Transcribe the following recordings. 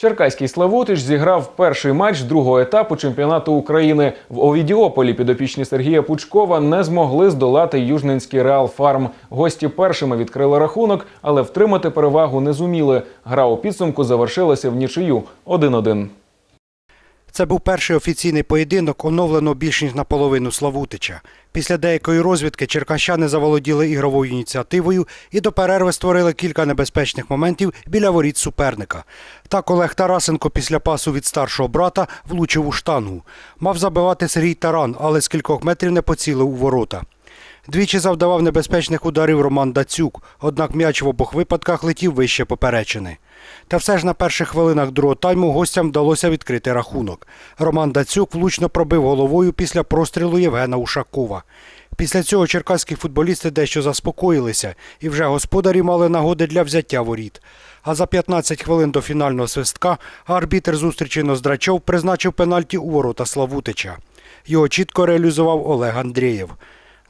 Черкаський Славутич зіграв перший матч другого етапу чемпіонату України в Овідіополі. Підопічні Сергія Пучкова не змогли здолати южненський Реал Фарм. Гості першими відкрили рахунок, але втримати перевагу не зуміли. Гра у підсумку завершилася в нічию 1-1. Це був перший офіційний поєдинок, оновлено більш ніж наполовину Славутича. Після деякої розвідки черкащани заволоділи ігровою ініціативою і до перерви створили кілька небезпечних моментів біля воріт суперника. Так Олег Тарасенко після пасу від старшого брата влучив у штангу. Мав забивати Сергій Таран, але з кількох метрів не поцілив у ворота. Двічі завдавав небезпечних ударів Роман Дацюк, однак м'яч в обох випадках летів вище поперечини. Та все ж на перших хвилинах другого тайму гостям вдалося відкрити рахунок. Роман Дацюк влучно пробив головою після прострілу Євгена Ушакова. Після цього черкаські футболісти дещо заспокоїлися і вже господарі мали нагоди для взяття воріт. А за 15 хвилин до фінального свистка арбітр зустрічі Ноздрачов призначив пенальті у ворота Славутича. Його чітко реалізував Олег Андрієв.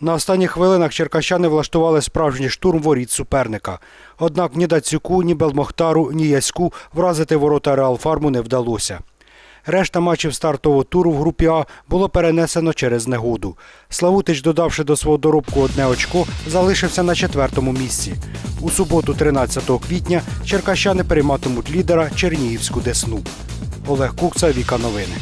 На останніх хвилинах черкащани влаштували справжній штурм воріт суперника. Однак ні Дацюку, ні Белмохтару, ні Яську вразити ворота Реалфарму не вдалося. Решта матчів стартового туру в групі А було перенесено через негоду. Славутич, додавши до свого доробку одне очко, залишився на четвертому місці. У суботу, 13 квітня, черкащани перейматимуть лідера Чернігівську Десну. Олег Кукца, Віка Новини.